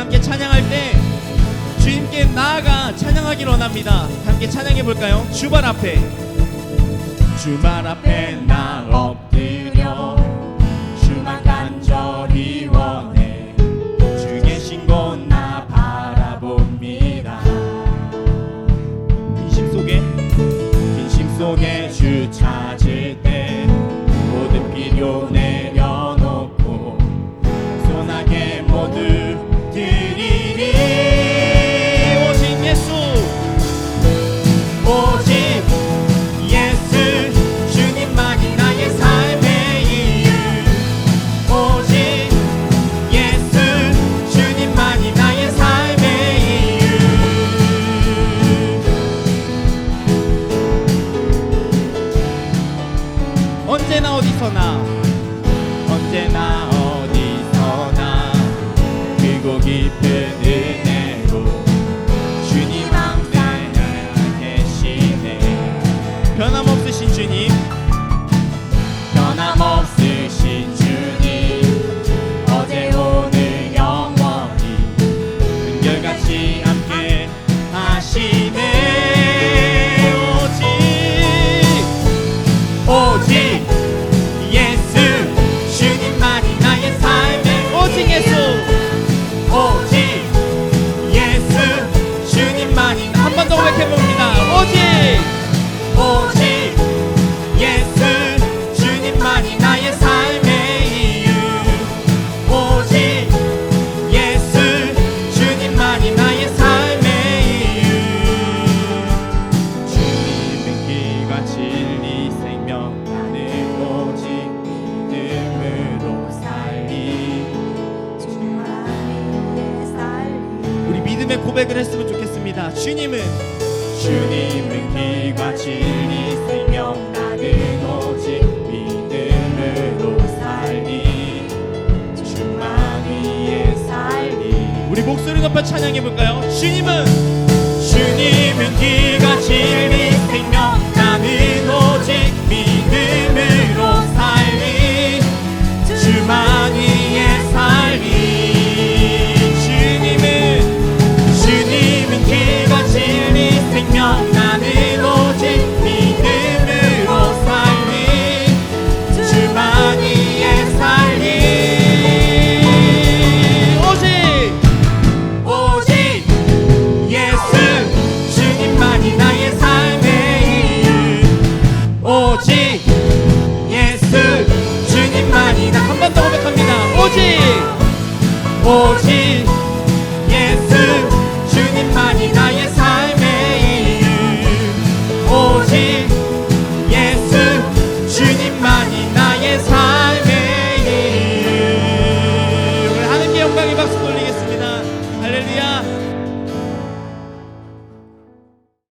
함께 찬양할 때 주님께 나아가 찬양하길 원합니다. 함께 찬양해 볼까요? 주발 앞에 주발 앞에 나 엎드려 주만 간절히 원해 주 계신 곳 나 바라봅니다. 빈심 속에 빈심 속에 언제나 어디서나 언제나 어디서나 크고 깊은 은혜로 주님 안에 계시네. 변함없으신 주님. 변함없으신 주님. 어제 오늘 영원히 한결같이 믿음의 고백을 했으면 좋겠습니다. 주님은 주님은 길과 진리 생명 나는 오직 믿음으로 살리. 주만 위에 살리. 우리 목소리 높여 찬양해 볼까요? 주님은 주님은 길과 진리 오직